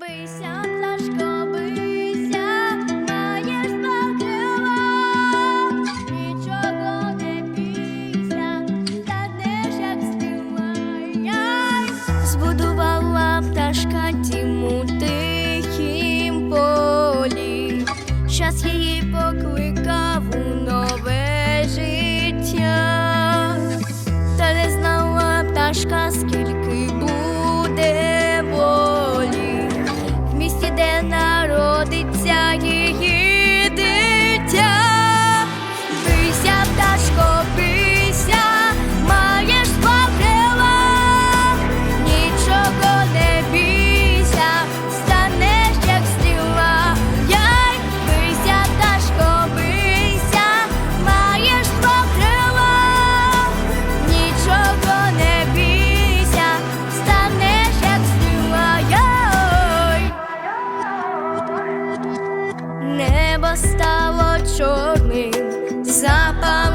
Бийся, пташко, бийся, маєш два крила, нічого не бійся, станеш як стимая. Збудувала пташка тім тихім полі, щас її покликав у нове життя, та не знала пташка. де народиться її. небо стало чорним запах.